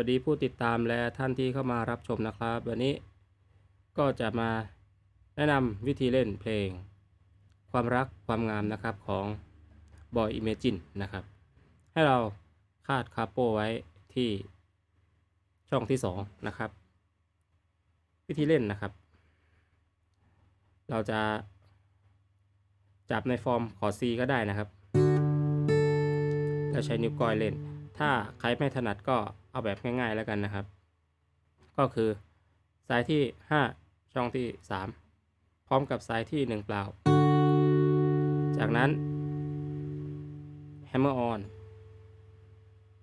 วัสดีผู้ติดตามและท่านที่เข้ามารับชมนะครับ วันนี้ก็จะมาแนะนำวิธีเล่นเพลง ความรักความงามนะครับของ Boy Imagine นะครับ ให้เราคาดคาโปไว้ที่ช่องที่ 2 นะครับ วิธีเล่นนะครับ เราจะจับในฟอร์มขอ C ก็ได้นะครับ แล้วใช้นิ้วก้อยเล่นถ้าใครไม่ถนัดก็ เอาแบบง่ายๆแล้วกันนะครับ ก็คือสายที่ 5 ช่องที่ 3 พร้อมกับสายที่ 1 เปล่า จากนั้น Hammer on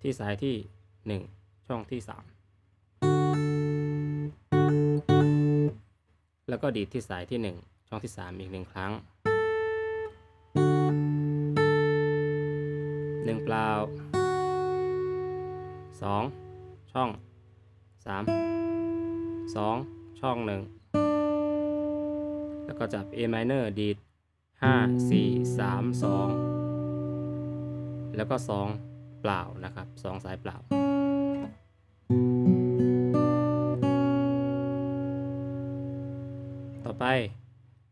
ที่สายที่ 1 ช่องที่ 3 แล้วก็ดีดที่สายที่ 1 ช่องที่ 3 อีกหนึ่งครั้งหนึ่งเปล่าสอง ช่องสามสองช่องหนึ่งแล้วก็จับ A minor ดีดห้าสี่สามสองแล้วก็สองเปล่านะครับสองสายเปล่า ต่อไป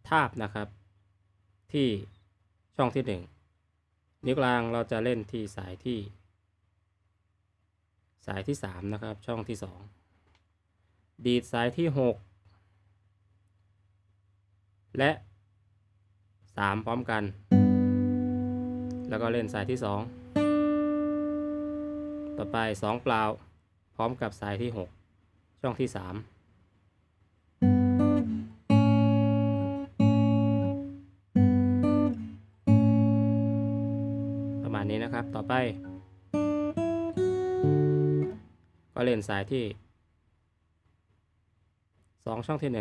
ทาบนะครับ ที่ช่องที่หนึ่งนิ้วกลางเราจะเล่นที่สายที่ สายที่ 3 นะครับ ช่องที่ 2 ดีดสายที่ 6 และ 3 พร้อมกัน แล้วก็เล่นสายที่ 2 ต่อไป 2 เปล่า พร้อมกับสายที่ 6 ช่องที่ 3ประมาณนี้นะครับ ต่อไป ก็เล่นสายที่ 2 ช่องที่ 1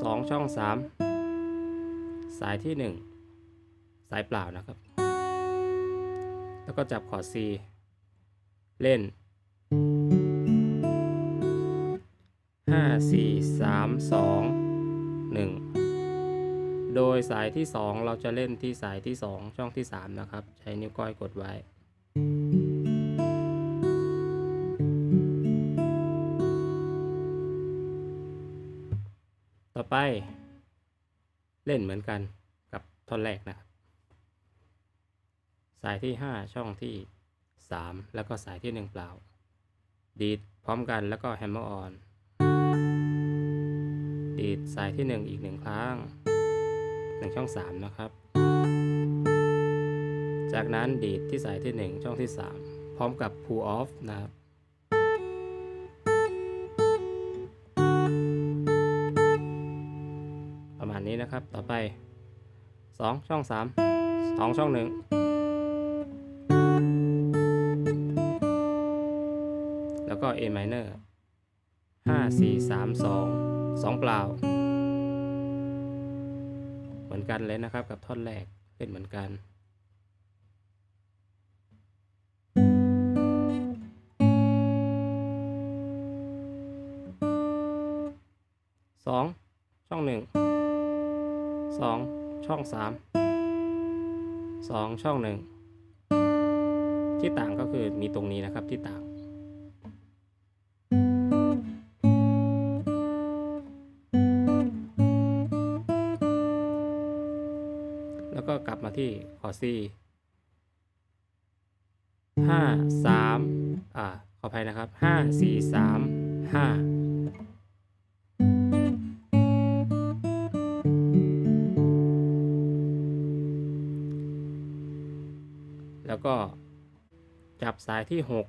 2 ช่อง 3 สายที่ 1 สายเปล่านะครับ แล้วก็จับคอร์ด C เล่น 5 4 3 2 1โดยสายที่ 2 เราจะเล่นที่สายที่ 2 ช่องที่ 3 นะครับ ใช้นิ้วก้อยกดไว้ เล่นเหมือนกันกับท่อนแรกนะครับ สายที่ 5 ช่องที่ 3 แล้วก็สายที่ 1 เปล่า ดีดพร้อมกันแล้วก็แฮมเมอร์ออน ดีดสายที่ 1 อีกหนึ่งครั้งหนึ่งช่อง 3 นะครับ จากนั้นดีดที่สายที่ 1 ช่องที่ 3 พร้อมกับ pull off นะครับ นะครับ ต่อไป 2 ช่อง 3 2 ช่อง 1 แล้วก็ A minor 5 4 3 2 2 เปล่า เหมือนกันเลยนะครับกับท่อนแรกเล่นเหมือนกันสองช่องห นึ่งสองช่องสามสองช่องหนึ่งที่ต่างก็คือมีตรงนี้นะครับที่ต่าง แล้วก็กลับมาที่คอร์ด C ห้าสามอ่าขออภัยนะครับห้าสี่สามห้า สายที่หก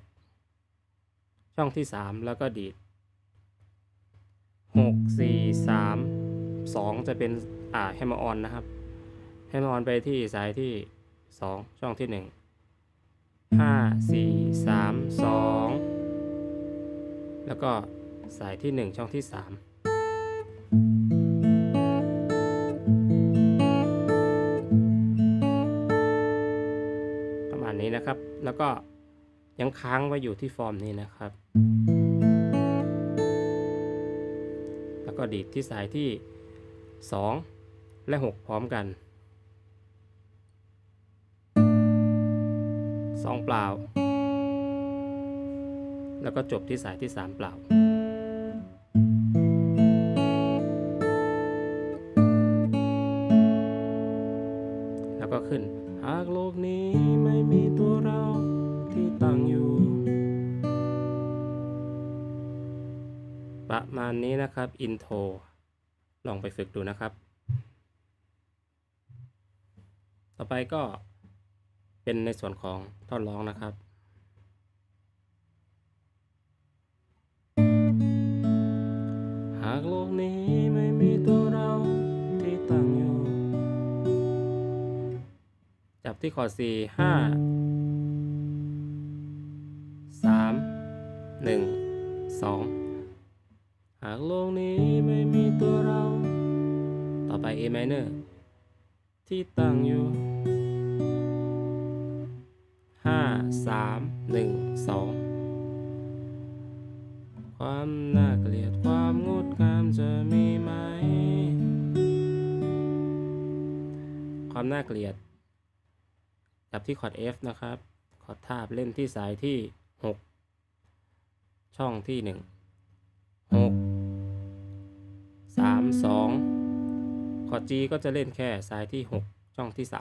ช่องที่สามแล้วก็ดีดหกสี่สามสองจะเป็นอ่าแฮมเมออนนะครับให้นอนไปที่สายที่สองช่องที่หนึ่งห้าสี่สามสองแล้วก็สายที่หนึ่งช่องที่สามประมาณนี้นะครับ แล้วก็ ยังค้างไว้อยู่ที่ฟอร์มนี้นะครับ แล้วก็ดีดที่สายที่สองและหกพร้อมกันสองเปล่า แล้วก็จบที่สายที่สามเปล่า นะครับ อินโทร ลองไปฝึกดูนะครับ ต่อไปก็เป็นในส่วนของท่อนร้องนะครับหากโลกนี้ไม่มีตัวเราที่ตั้งอยู่ จับที่คอร์ดสี่ห้าสามหนึ่งสอง หากโลกนี้ไม่มีตัวเรา ต่อไป A minor ที่ตั้งอยู่ห้าสามหนึ่งสองความน่าเกลียดความงดงามจะมีไหม ความน่าเกลียดจับที่คอร์ด F นะครับ คอร์ดทาบเล่นที่สายที่ 6 ช่องที่ 1 6 2คอร์ด G ก็จะเล่นแค่สายที่ 6 ช่องที่ 3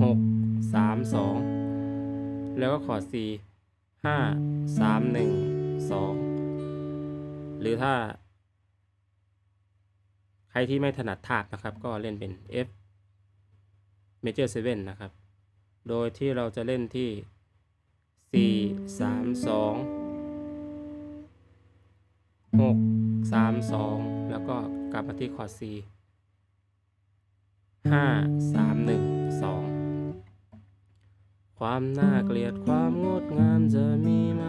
6 3 2 แล้วก็คอร์ด C 5 3 1 2 หรือถ้า ใครที่ไม่ถนัดทาบนะครับ ก็เล่นเป็น F Major 7 นะครับ โดยที่เราจะเล่นที่ 4 3 2 6 3 2 แล้วก็กลับมาที่คอร์ด C 5 3 1 2ความน่าเกลียดความงดงามจะมีไหม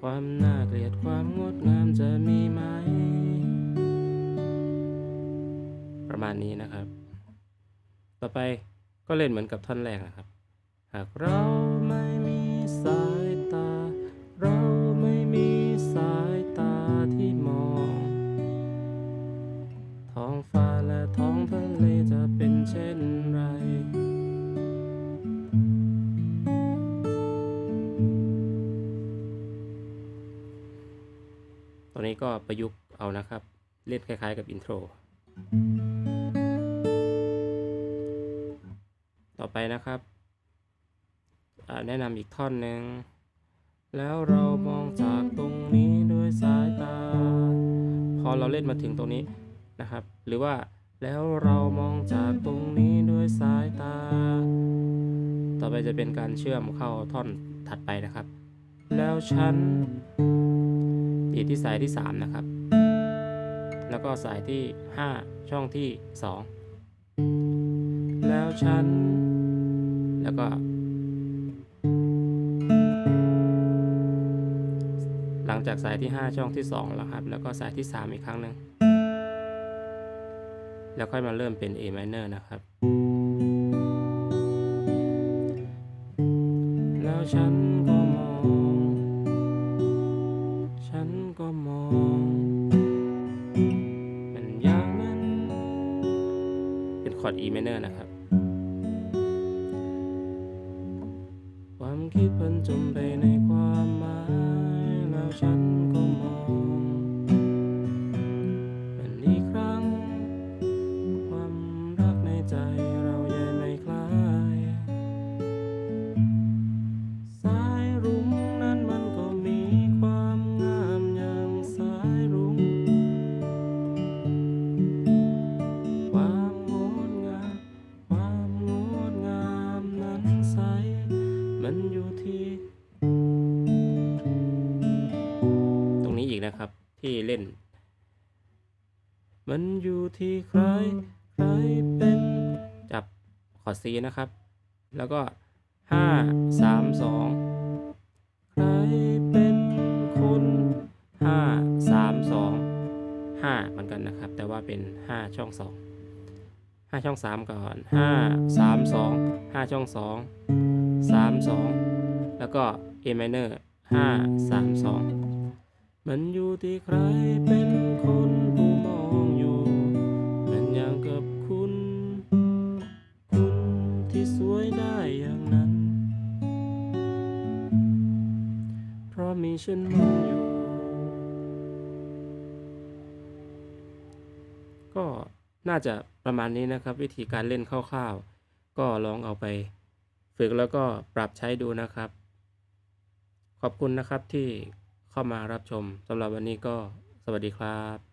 ความน่าเกลียดความงดงามจะมีไหม ประมาณนี้นะครับ ต่อไปก็เล่นเหมือนกับท่อนแรกนะครับ หากเราไม่มีสายตา ท้องทะเลจะเป็นเช่นไร ตอนนี้ก็ประยุกต์เอานะครับ เล่นคล้ายๆกับอินโทร ต่อไปนะครับ แนะนำอีกท่อนหนึ่ง แล้วเรามองจากตรงนี้ด้วยสายตา พอเราเล่นมาถึงตรงนี้นะครับ หรือว่า แล้วเรามองจากตรงนี้ด้วยสายตา ต่อไปจะเป็นการเชื่อมเข้าท่อนถัดไปนะครับ แล้วฉันดีดที่สายที่ 3 นะครับ แล้วก็สายที่ 5 ช่องที่ 2 แล้วฉัน แล้วก็หลังจากสายที่ 5 ช่องที่ 2 แล้วครับ แล้วก็สายที่ 3 อีกครั้งหนึ่ง แล้วค่อยมาเริ่มเป็น A minor นะครับ แล้วฉันก็มอง ฉันก็มอง มันอย่างนั้น เป็นคอร์ด E minor นะครับ ความคิดเพิ่นจมไปในความหมาย แล้วฉัน เล่น มันอยู่ที่ใครใครเป็นจับคอร์ด C นะครับ แล้วก็ห้าสามสองใครเป็นคนห้าสามสองห้าเหมือนกันนะครับ แต่ว่าเป็นห้าช่องสองห้าช่องสามก่อนห้าสามสองห้าช่องสองสามสองแล้วก็ A minor ห้าสา มันอยู่ที่ใครเป็นคนผู้มองอยู่มันอย่างกับคุณ คุณที่สวยได้อย่างนั้น เพราะมีฉันมองอยู่ ก็น่าจะประมาณนี้นะครับ วิธีการเล่นคร่าวๆ ก็ลองเอาไป ฝึกแล้วก็ปรับใช้ดูนะครับ ขอบคุณนะครับที่ เข้ามารับชมสำหรับวันนี้ก็สวัสดีครับ